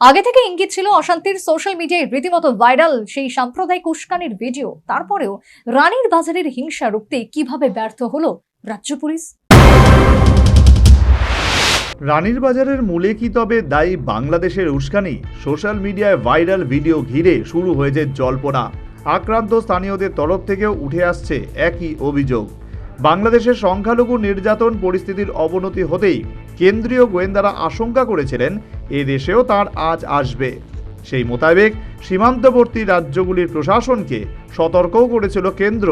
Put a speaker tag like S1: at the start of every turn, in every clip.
S1: আগে থেকে ইঙ্গিত ছিল অশান্তির সোশ্যাল মিডিয়ায় রীতিমতো ভাইরাল সেই সাম্প্রদায়িক উস্কানির ভিডিও তারপরেও রানীর বাজারের হিংসা রুখতে কীভাবে ব্যর্থ হলো রাজ্য পুলিশ?
S2: রানীর বাজারের মূলে কি তবে দায়ী বাংলাদেশের উস্কানি? সোশ্যাল মিডিয়ায় ভাইরাল ভিডিও ঘিরে শুরু হয়েছে জল্পনা। আক্রান্ত স্থানীয়দের তরফ থেকেও উঠে আসছে একই অভিযোগ। বাংলাদেশের সংখ্যালঘু নির্যাতন পরিস্থিতির অবনতি হতেই কেন্দ্রীয় গোয়েন্দারা আশঙ্কা করেছিলেন এ দেশেও তার আজ আসবে। সেই মোতাবেক সীমান্তবর্তী রাজ্যগুলির প্রশাসনকে সতর্কও করেছিল কেন্দ্র।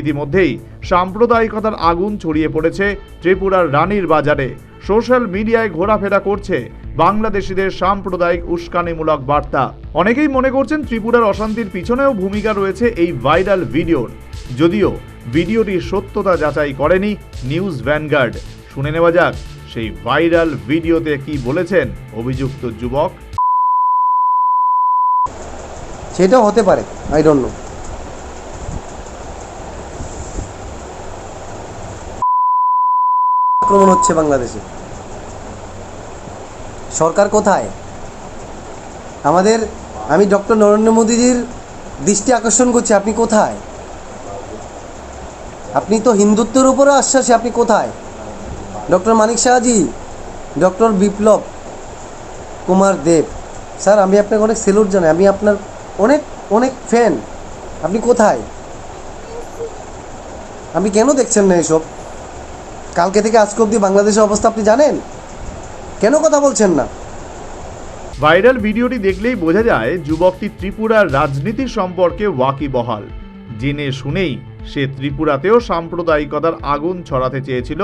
S2: ইতিমধ্যেই সাম্প্রদায়িকতার আগুন ছড়িয়ে পড়েছে ত্রিপুরার রানীর বাজারে। সোশ্যাল মিডিয়ায় ঘোরাফেরা করছে বাংলাদেশিদের সাম্প্রদায়িক উস্কানিমূলক বার্তা। অনেকেই মনে করছেন ত্রিপুরার অশান্তির পিছনেও ভূমিকা রয়েছে এই ভাইরাল ভিডিওর। যদিও ভিডিওটির সত্যতা যাচাই করেনি নিউজ ভ্যানগার্ড। শুনে নেওয়া যাক সেই ভাইরাল ভিডিওতে কি বলেছেন অভিযুক্ত যুবক?
S3: সেটাও হতে পারে আই ডোন্ট নো আক্রমণ হচ্ছে বাংলাদেশে। সরকার কোথায়? আমাদের, আমি ডক্টর নরেন্দ্র মোদীজির দৃষ্টি আকর্ষণ করছি, আপনি কোথায়? আপনি তো হিন্দুত্বের উপরে আশ্বাসী, আপনি কোথায়? Doctor Manik Shahji, doctor Biplab Kumar Deb. Sir, আমি আপনাকে অনেক সেলুট জানাই। আমি আপনার অনেক অনেক ফ্যান আপনি কোথায়? আপনি কেন দেখছেন না এসব? কালকে থেকে আজকে অবধি বাংলাদেশের অবস্থা আপনি জানেন? কেন কথা বলছেন না?
S2: ভাইরাল ভিডিওটি দেখলেই বোঝা যায় যুবকটি ত্রিপুরার রাজনীতি সম্পর্কে ওয়াকিবহাল। জেনে শুনেই সে ত্রিপুরাতেও সাম্প্রদায়িকতার আগুন ছড়াতে চেয়েছিল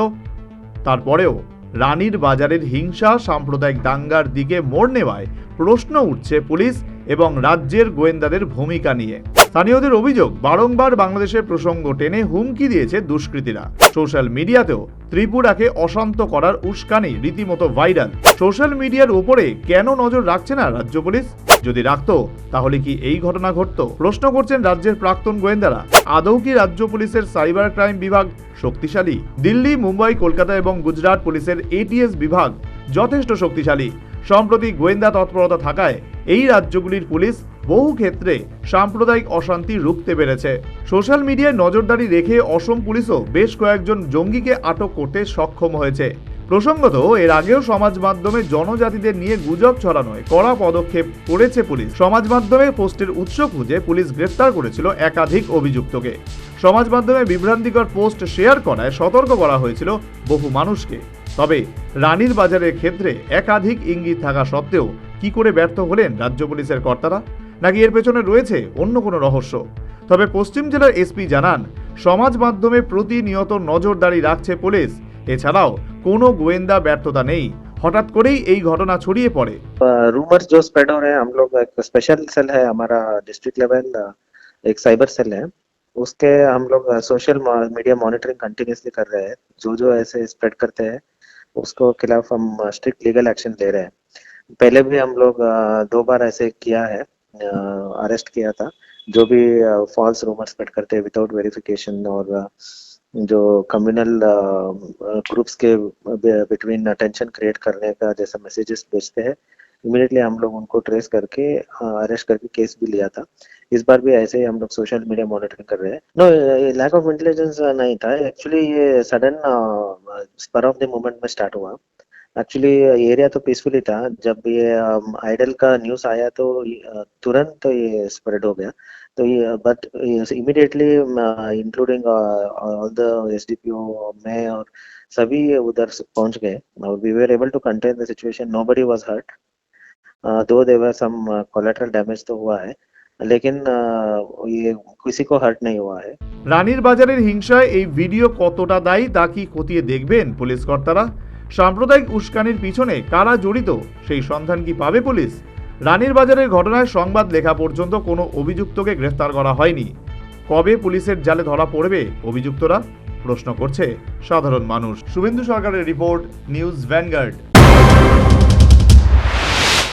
S2: তারপরেও রানীর বাজারের হিংসা, সাম্প্রদায়িক দাঙ্গার দিকে মোড় নেওয়ায় প্রশ্ন উঠছে পুলিশ এবং রাজ্যের গোয়েন্দাদের ভূমিকা নিয়ে। স্থানীয়দের অভিযোগ, বারংবার বাংলাদেশের প্রসঙ্গ টেনে হুমকি দিয়েছে দুষ্কৃতীরা। সোশ্যাল মিডিয়াতেও ত্রিপুরাকে অশান্ত করার উস্কানি রীতিমতো ভাইরাল। সোশ্যাল মিডিয়ার উপরে কেন নজর রাখছে না রাজ্য পুলিশ? যদি রাখত, তাহলে কি এই ঘটনা ঘটতো? প্রশ্ন করছেন রাজ্যের প্রাক্তন গোয়েন্দারা। আদৌ কি রাজ্য পুলিশের সাইবার ক্রাইম বিভাগ শক্তিশালী? দিল্লি, মুম্বাই, কলকাতা এবং গুজরাট পুলিশের এটিএস বিভাগ যথেষ্ট শক্তিশালী। সম্প্রতি গোয়েন্দা তৎপরতা থাকায় এই রাজ্যগুলির পুলিশ বহু ক্ষেত্রে সাম্প্রদায়িক অশান্তি রুখতে পেরেছে। সোশ্যাল মিডিয়ায় নজরদারি রেখে অসম পুলিশও বেশ কয়েকজন জঙ্গিকে আটক করতে সক্ষম হয়েছে। প্রসঙ্গত, এর আগেও সমাজ মাধ্যমে জনজাতিদের নিয়ে গুজব ছড়ানোয় কড়া পদক্ষেপ করেছে পুলিশ। সমাজ মাধ্যমে পোস্টের উৎস খুঁজে পুলিশ গ্রেফতার করেছিল একাধিক অভিযুক্তকে। সমাজ মাধ্যমে বিভ্রান্তিকর পোস্ট শেয়ার করায় সতর্ক করা হয়েছিল বহু মানুষকে। তবে রানীর বাজারের ক্ষেত্রে একাধিক ইঙ্গিত থাকা সত্ত্বেও কি করে ব্যর্থ হলেন রাজ্য পুলিশের কর্তারা? নাকি এর পেছনে রয়েছে অন্য কোনো রহস্য? তবে পশ্চিম জেলার এসপি জানান, সমাজ মাধ্যমে প্রতিনিয়ত নজরদারি রাখছে পুলিশ। এছাড়াও কোনো গোয়েন্দা ব্যর্থতা নেই হঠাৎ করেই এই ঘটনা ছড়িয়ে পড়ে
S4: रूमर्स जो स्प्रेड हो रहे हैं हम लोग एक स्पेशल सेल है हमारा डिस्ट्रिक्ट लेवल एक साइबर सेल है उसके हम लोग सोशल मीडिया मॉनिटरिंग कंटिन्यूसली कर रहे हैं जो जो ऐसे स्प्रेड करते हैं उसको खिलाफ हम स्ट्रिक्ट लीगल एक्शन ले रहे हैं पहले भी हम लोग अ, दो बार ऐसे किया है अरेस्ट किया था जो भी फॉल्स रूमर स्प्रेड करते हैं विदाउट वेरिफिकेशन और अ, जो कम्युनल ग्रुप्स के बिटवीन टेंशन क्रिएट करने का जैसा मैसेजेस भेजते हैं इमिडियटली हम लोग उनको ट्रेस करके अरेस्ट करके केस भी लिया था। इस बार भी ऐसे ही हम लोग सोशल मीडिया मॉनिटरिंग कर रहे हैं। नो लैक ऑफ़ इंटेलिजेंस नहीं था। एक्चुअली ये sudden spur of the moment में स्टार्ट हुआ। एक्चुअली एरिया तो पीसफुली था जब ये आइडल का न्यूज़ आया तो अ, तुरंत तो ये स्प्रेड हो गया तो ये but immediately including all the SDPO मैं और सभी उधर से पहुंच गए और we were able to contain the situation nobody was hurt though there were some collateral damage तो हुआ है लेकिन uh, ये किसी को हर्ट नहीं हुआ है
S2: রানীর বাজারের হিংসায় এই ভিডিও কতটা দায়ী তা কি খতিয়ে দেখবেন পুলিশ কর্তারা সাম্প্রদায়িক উস্কানির পিছনে কারা জড়িত, সেই সন্ধান কি পাবে পুলিশ? রানীর বাজারের ঘটনায় সংবাদ লেখা পর্যন্ত কোনো অভিযুক্তকে গ্রেফতার করা হয়নি। কবে পুলিশের জালে ধরা পড়বে অভিযুক্তরা? প্রশ্ন করছে সাধারণ মানুষ। শুভেন্দু সরকারের রিপোর্ট, নিউজ ভ্যানগার্ড।